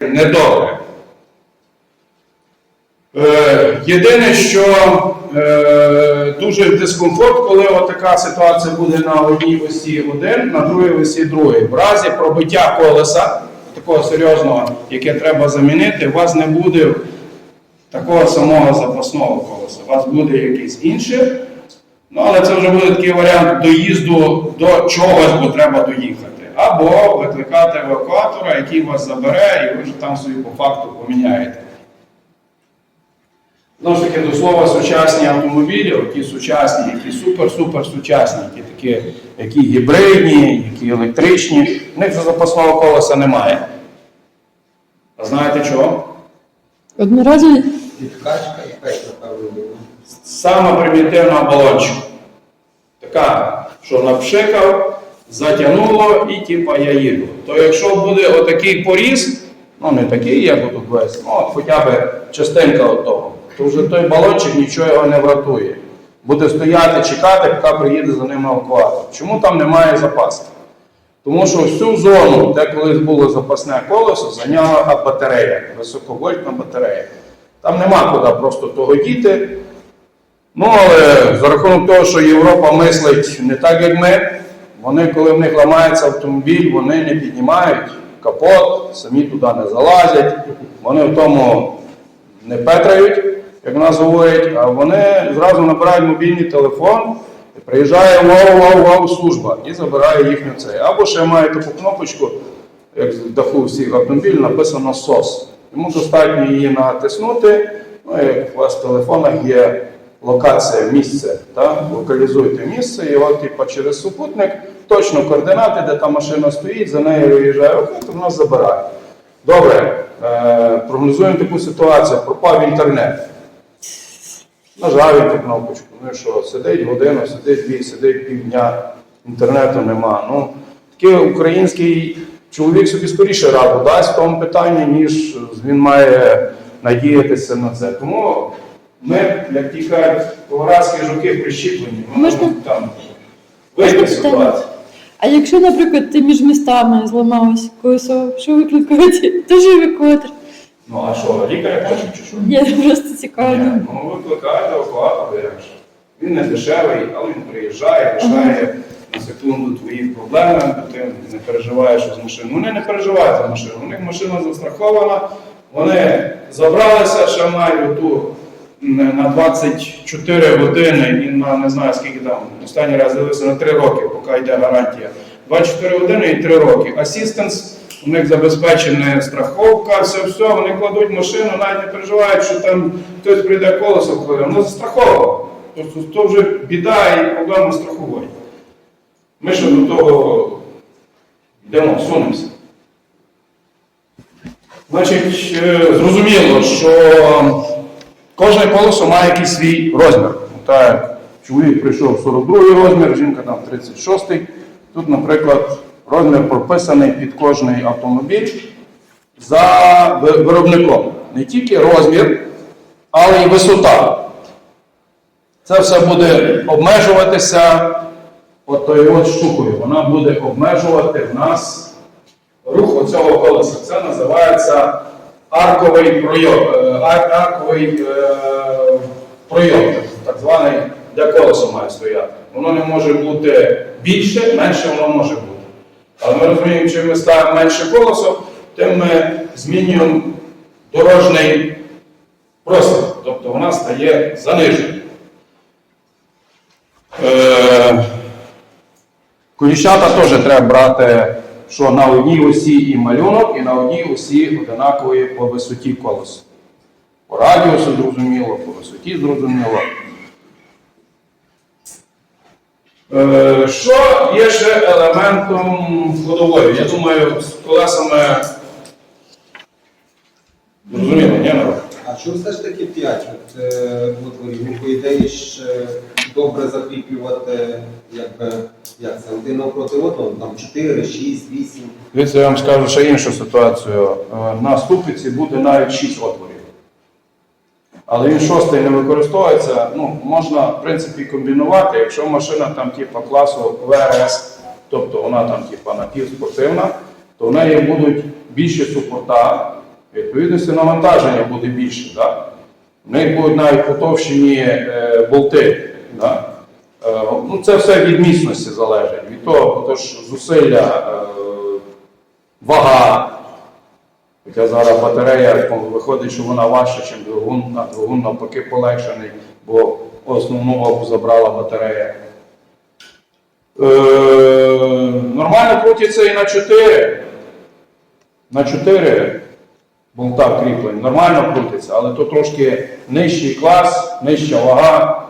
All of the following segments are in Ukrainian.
недобре. Е, єдине, що е, дуже дискомфорт, коли така ситуація буде на одній осі один, на другій осі другий. В разі пробиття колеса, такого серйозного, яке треба замінити, у вас не буде такого самого запасного колеса. У вас буде якийсь інший. Ну, але це вже буде такий варіант доїзду до чогось, бо треба доїхати. Або викликати евакуатора, який вас забере, і ви вже там собі по факту поміняєте. Знову ж таки, до слова, сучасні автомобілі, які сучасні, які супер-супер сучасні, які такі, які гібридні, які електричні, в них вже запасного колеса немає. А знаєте чого? Одноразові Відкачка. Саме примітивна оболончика. Така, що напшикав, затягнуло і типа я їду. То якщо буде отакий поріз, ну не такий, як отут весь, ну хоча б частинка того, то вже той балончик нічого його не врятує. Буде стояти, чекати, поки приїде за ним евакуатор. Чому там немає запаски? Тому що всю зону, де колись було запасне колесо, зайняла батарея, високовольтна батарея. Там нема куди просто того діти. Ну, але за рахунок того, що Європа мислить не так, як ми, вони, коли в них ламається автомобіль, вони не піднімають капот, самі туди не залазять, вони в тому не петрають, як нас говорять, а вони зразу набирають мобільний телефон, приїжджає вау-вау-вау служба і забирає їхню цей. Або ще має таку кнопочку, як в даху всіх автомобілів, написано SOS. Йому достатньо її натиснути. Ну, як у вас в телефонах є локація, місце, та? локалізуйте місце, і от типу, через супутник точно координати, де та машина стоїть, за нею виїжджає оператор, нас забирає. Добре, е, прогнозуємо таку ситуацію, пропав інтернет. Нажав ту кнопочку. Ну і що, сидить годину, сидить дві, сидить півдня, інтернету нема. Ну, такий український чоловік собі скоріше раду дасть в тому питанні, ніж він має надіятися на це. Тому ми, як ті кажуть, колорадські жуки прищіплені, Можна- можемо там вийти з. А якщо, наприклад, ти між містами зламалось колесо, що викликати? Теж евакуатор. Ну а що, лікаря хоче чи що? Я просто цікаво. Ні, ну викликаєте евакуатор, як. Він не дешевий, але він приїжджає, рішає на секунду твої проблеми, ти не переживаєш з машиною. Вони не переживають за машину. У них машина застрахована, вони забралися, ще мають ту на 24 години і на не знаю скільки там, останній раз дивився на 3 роки, поки йде гарантія. 24 години і 3 роки. Асістенс, у них забезпечена страховка, все, все, вони кладуть машину, навіть не переживають, що там хтось прийде колесо вкладе. Воно застраховано. Тобто то вже біда і проблема страхової. Ми ще до того йдемо, сунемося. Значить, е, зрозуміло, що кожне колесо має якийсь свій розмір. Так, чоловік прийшов 42 розмір, жінка там 36. Тут, наприклад, розмір прописаний під кожний автомобіль за виробником. Не тільки розмір, але й висота. Це все буде обмежуватися от тою от штукою. Вона буде обмежувати в нас рух оцього колеса. Це називається арковий пройом, е, ар- арковий е, пройом, так званий, де колесо має стояти. Воно не може бути більше, менше воно може бути. Але ми розуміємо, чим ми ставимо менше колесо, тим ми змінюємо дорожній простір. Тобто вона стає заниженою. Е, Коліщата теж треба брати, що на одній осі і малюнок, і на одній осі одинакової по висоті колеса. По радіусу зрозуміло, по висоті зрозуміло. Е, Що є ще елементом ходової? Я думаю, з колесами зрозуміло, ні, народ? Що все ж таки 5 от, е, отворів? Ну, по ідеї ж е, добре закріплювати, якби, як це, один навпроти одного, там 4, 6, 8. Дивіться, я вам скажу ще іншу ситуацію. Е, На ступиці буде навіть 6 отворів. Але він шостий не використовується. Ну, можна, в принципі, комбінувати, якщо машина там типу, класу ВРС, тобто вона там типу, напівспортивна, то в неї будуть більші супорта, Відповідності навантаження буде більше. Да? В них будуть навіть потовщені е, болти. Да? Е, ну, це все від міцності залежить. Від того, тож зусилля, е, вага. Хоча зараз батарея виходить, що вона важча, ніж двигун, а двигун навпаки полегшений, бо основну вагу забрала батарея. Е, нормально крутиться і на 4. На 4 болта кріплень. Нормально крутиться, але то трошки нижчий клас, нижча вага.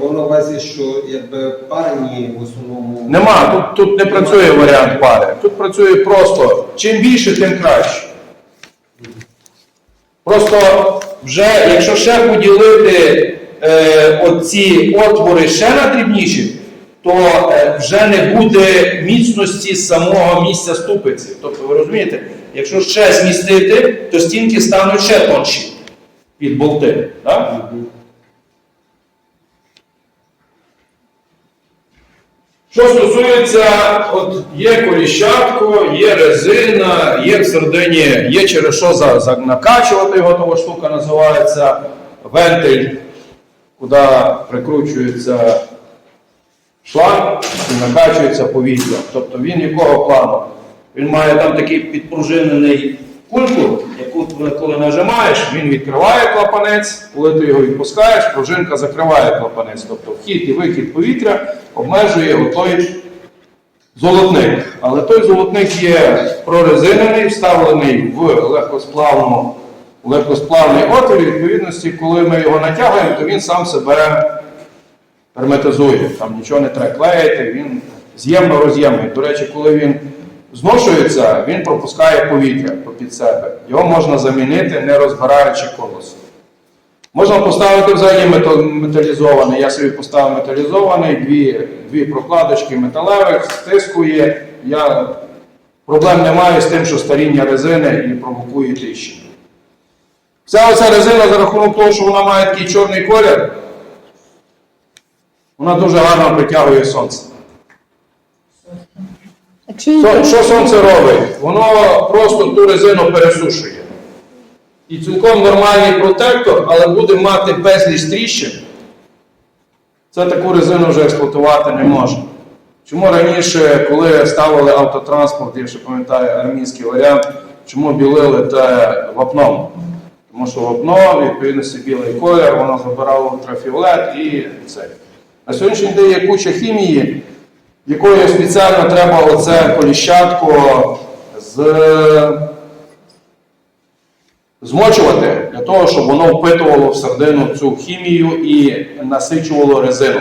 Мав на увазі, що якби парені в основному. Нема, тут, тут не працює варіант пари. Тут працює просто чим більше, тим краще. Просто вже, якщо ще поділити е, оці отвори ще на дрібніші, то е, вже не буде міцності самого місця ступиці. Тобто, ви розумієте, якщо ще змістити, то стінки стануть ще тонші під болти. Так? Що стосується, от є коліщатко, є резина, є всередині, є через що за, за накачувати його, того штука називається вентиль, куди прикручується шланг і накачується повітря. Тобто він якого плану? Він має там такий підпружинений кульку, яку коли- нажимаєш, він відкриває клапанець, коли ти його відпускаєш, пружинка закриває клапанець. Тобто вхід і вихід повітря обмежує той золотник. Але той золотник є прорезинений, вставлений в легкосплавну, легкосплавний отвір. Відповідності, коли ми його натягуємо, то він сам себе герметизує. Там нічого не треба клеїти, він з'ємно-роз'ємний. До речі, коли він зношується, він пропускає повітря під себе. Його можна замінити, не розбираючи колесо. Можна поставити взагалі металізований. Я собі поставив металізований, дві, дві прокладочки металевих, стискує. Я проблем не маю з тим, що старіння резини і провокує тріщини. Вся оця резина за рахунок того, що вона має такий чорний колір, вона дуже гарно притягує сонце. Її Що, що сонце робить? Воно просто ту резину пересушує. І цілком нормальний протектор, але буде мати безліч тріщин. Це таку резину вже експлуатувати не можна. Чому раніше, коли ставили автотранспорт, я ще пам'ятаю армійський варіант, чому білили те вапном? Тому що вапно, відповідності білий колір, воно забирало ультрафіолет і це. На сьогоднішній день є куча хімії, якою спеціально треба оце коліщатко з... змочувати для того, щоб воно впитувало всередину цю хімію і насичувало резину.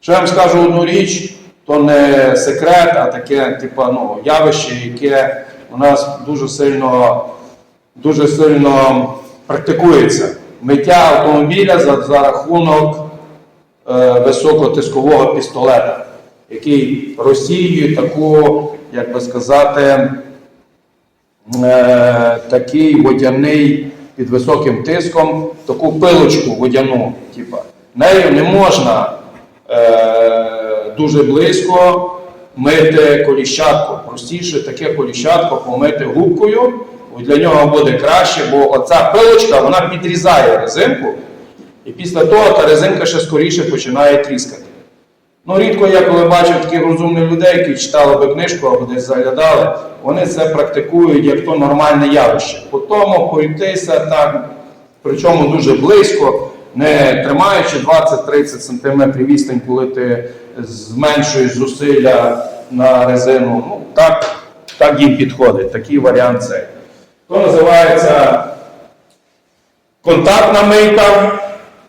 Що я вам скажу одну річ, то не секрет, а таке типу, ну, явище, яке у нас дуже сильно, дуже сильно практикується. Миття автомобіля за, за рахунок е, високотискового пістолета, який розсіює таку, як би сказати, е, такий водяний під високим тиском, таку пилочку водяну. Типа. Нею не можна е, дуже близько мити коліщатку. Простіше таке коліщатко помити губкою, для нього буде краще, бо оця пилочка вона підрізає резинку, і після того та резинка ще скоріше починає тріскати. Ну, рідко я коли бачив таких розумних людей, які читали би книжку або десь заглядали, вони це практикують як то нормальне явище. По тому пройтися так, причому дуже близько, не тримаючи 20-30 см відстань, коли ти зменшуєш зусилля на резину. Ну, так, так їм підходить, такий варіант цей. То називається контактна мийка,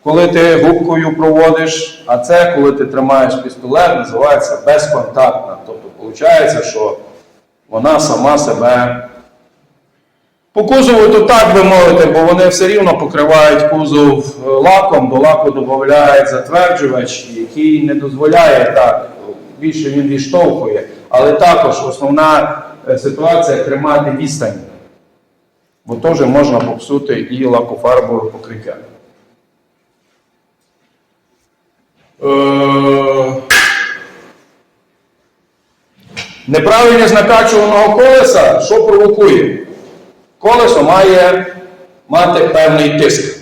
коли ти губкою проводиш, а це, коли ти тримаєш пістолет, називається безконтактна. Тобто, виходить, що вона сама себе. По то так би мовити, бо вони все рівно покривають кузов е, лаком, до лаку додають затверджувач, який не дозволяє так, більше він відштовхує. Але також основна е, ситуація тримати відстань, бо теж можна попсути і лакофарбове покриття. Е, Неправильність накачуваного колеса, що провокує? Колесо має мати певний тиск.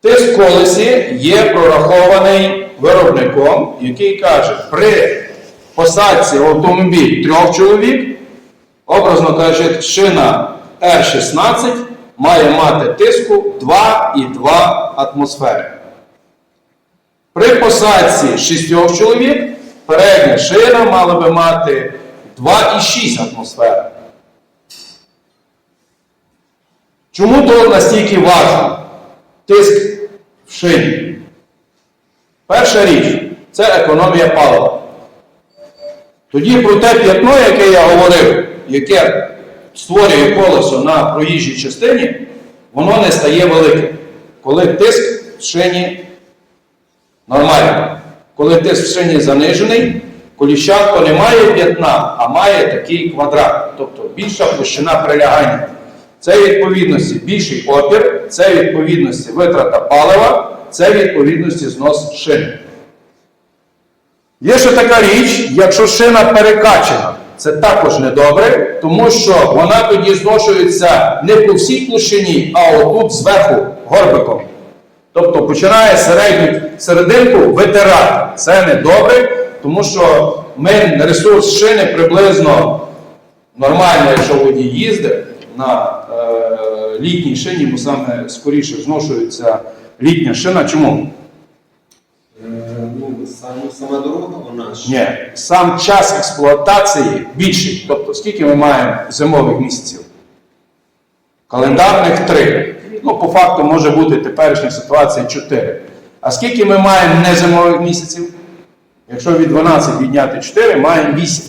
Тиск в колесі є прорахований виробником, який каже, при посадці автомобіль трьох чоловік, образно кажучи, шина R16 має мати тиску 2,2 атмосфери. При посадці шістьох чоловік передня шина мала би мати 2,6 атмосфери. Чому то настільки важливо? Тиск в шині. Перша річ це економія палива. Тоді про те п'ятно, яке я говорив, яке створює колесо на проїжджій частині, воно не стає великим. Коли тиск в шині нормальний. Коли тиск в шині занижений, коліщатко не має п'ятна, а має такий квадрат, тобто більша площина прилягання. Це відповідності більший опір, це відповідності витрата палива, це відповідності знос шини. Є ще така річ, якщо шина перекачена, це також недобре, тому що вона тоді зношується не по всій площині, а отут зверху горбиком. Тобто починає середню серединку витирати. Це недобре, тому що ми ресурс шини приблизно нормально, якщо водій їздить на е, літній шині, бо саме скоріше зношується літня шина. Чому? Е, Ну, сама дорога, вона ж Ні, сам час експлуатації більший. Тобто, скільки ми маємо зимових місяців? Календарних три. Ну, по факту може бути теперішня ситуація 4. А скільки ми маємо незимових місяців? Якщо від 12 відняти 4, маємо 8.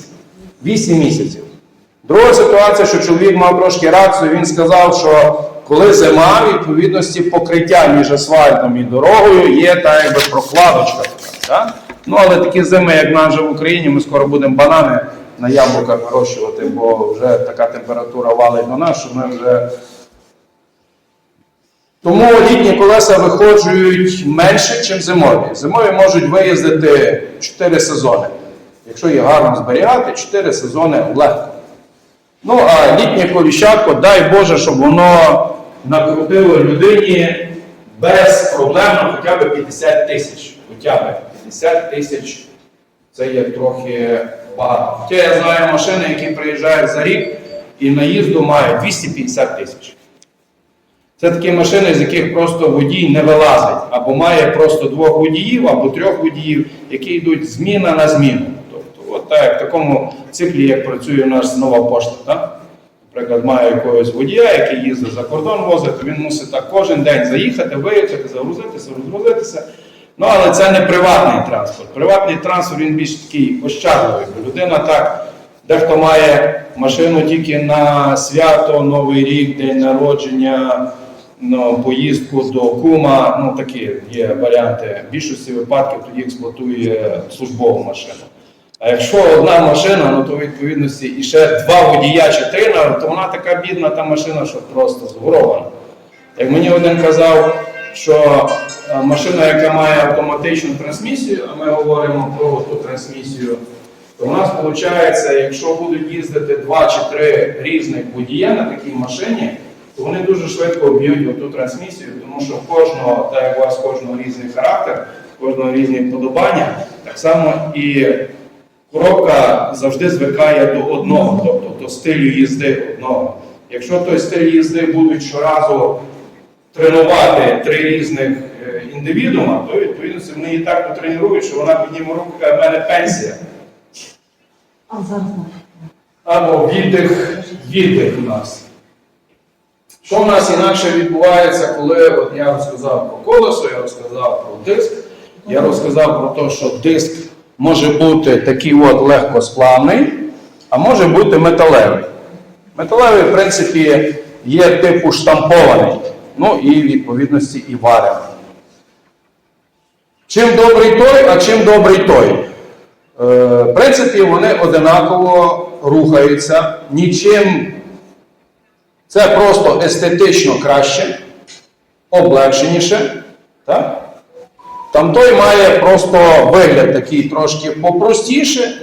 8 місяців. Друга ситуація, що чоловік мав трошки рацію, він сказав, що коли зима, відповідності покриття між асфальтом і дорогою є та якби прокладочка. така, да? Ну, але такі зими, як вже в Україні, ми скоро будемо банани на яблуках вирощувати, бо вже така температура валить до нас, що ми вже. Тому літні колеса виходжують менше, ніж зимові. Зимові можуть виїздити 4 сезони. Якщо їх гарно зберігати, 4 сезони легко. Ну, а літнє коліщатко, дай Боже, щоб воно накрутило людині без проблем хоча б 50 тисяч. Хоча б 50 тисяч це є трохи багато. Хоча я знаю машини, які приїжджають за рік і наїзду мають 250 тисяч. Це такі машини, з яких просто водій не вилазить, або має просто двох водіїв, або трьох водіїв, які йдуть зміна на зміну. Тобто, от так, в такому циклі, як працює у нас нова пошта. Так? Наприклад, має якогось водія, який їздить за кордон возить, він мусить так кожен день заїхати, виїхати, загрузитися, розгрузитися. Ну, але це не приватний транспорт. Приватний транспорт він більш такий ощадливий. Бо людина так, дехто має машину тільки на свято, Новий рік, день народження, ну, поїздку до кума. Ну такі є варіанти. В більшості випадків тоді експлуатує службову машину. А якщо одна машина, ну то відповідності і ще два водія чи три, то вона така бідна та машина, що просто згорована. Як мені один казав, що е, машина, яка має автоматичну трансмісію, а ми говоримо про ту трансмісію, то у нас виходить, якщо будуть їздити два чи три різних водія на такій машині, вони дуже швидко об'ють оту трансмісію, тому що в кожного, так як у вас кожного різний характер, кожного різні вподобання, так само і коробка завжди звикає до одного, тобто до стилю їзди одного. Якщо той стиль їзди будуть щоразу тренувати три різних е, індивідуума, то відповідно вони її так потренують, що вона підніме руку, каже, в мене пенсія. Або віддих, віддих у нас. Що в нас інакше відбувається, коли от я розказав про колесо, я розказав про диск, я розказав про те, що диск може бути такий от легкосплавний, а може бути металевий. Металевий, в принципі, є типу штампований, ну і відповідності і варений. Чим добрий той, а чим добрий той? Е, В принципі, вони одинаково рухаються, нічим це просто естетично краще, облегшеніше. Так? Там той має просто вигляд такий трошки попростіше.